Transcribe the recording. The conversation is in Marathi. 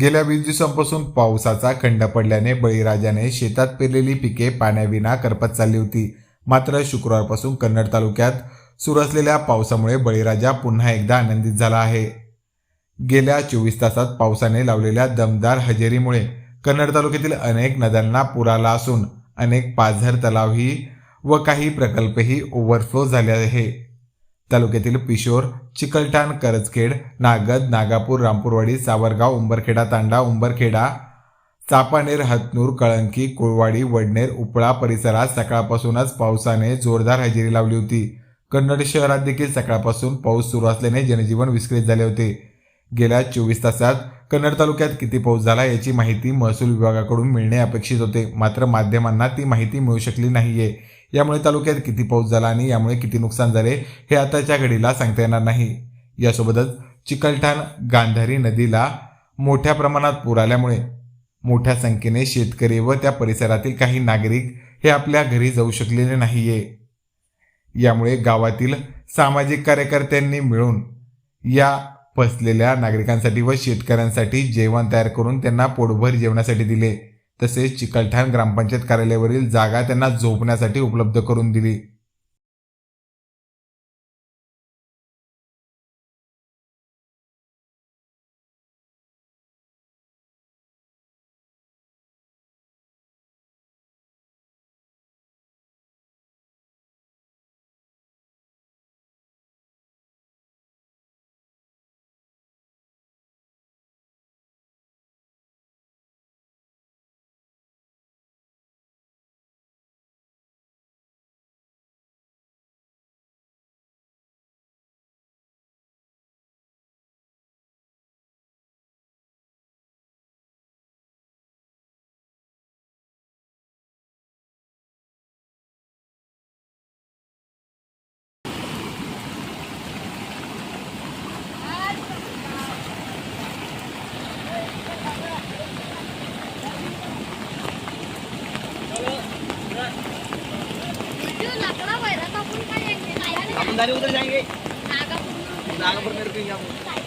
गेल्या वीस दिवसांपासून पावसाचा खंड पडल्याने बळीराजाने शेतात पेरलेली पिके पाण्याविना करपत चालली होती. मात्र शुक्रवारपासून कन्नड तालुक्यात सुरू असलेल्या पावसामुळे बळीराजा पुन्हा एकदा आनंदित झाला आहे. गेल्या चोवीस तासात पावसाने लावलेल्या दमदार हजेरीमुळे कन्नड तालुक्यातील अनेक नद्यांना पूर आला असून अनेक पाझर तलावही व काही प्रकल्पही ओव्हरफ्लो झाले आहे. तालुक्यातील पिशोर चिकलठाण करजखेड नागद नागापूर रामपूरवाडी सावरगाव उंबरखेडा तांडा उंबरखेडा चापानेर हतनूर कळंकी कुळवाडी वडनेर उपळा परिसरात सकाळपासूनच पावसाने जोरदार हजेरी लावली होती. कन्नड शहरात देखील सकाळपासून पाऊस सुरू असल्याने जनजीवन विस्कळीत झाले होते. गेल्या चोवीस तासात कन्नड तालुक्यात किती पाऊस झाला याची माहिती महसूल विभागाकडून मिळणे अपेक्षित होते. मात्र माध्यमांना ती माहिती मिळू शकली नाहीये. यामुळे तालुक्यात किती पाऊस झाला आणि यामुळे किती नुकसान झाले हे आताच्या घडीला सांगता येणार नाही. यासोबतच चिकलठाण गांधारी नदीला मोठ्या प्रमाणात पूर आल्यामुळे मोठ्या संख्येने शेतकरी व त्या परिसरातील काही नागरिक हे आपल्या घरी जाऊ शकलेले नाहीये. यामुळे गावातील सामाजिक कार्यकर्त्यांनी मिळून या फसलेल्या नागरिकांसाठी व शेतकऱ्यांसाठी जेवण तयार करून त्यांना पोटभर जेवणासाठी दिले. तसेच चिकलठाण ग्रामपंचायत कार्यालयावरील जागा त्यांना झोपण्यासाठी उपलब्ध करून दिली. उधर जाएंगे। नागपुर। मेरे को यहाँ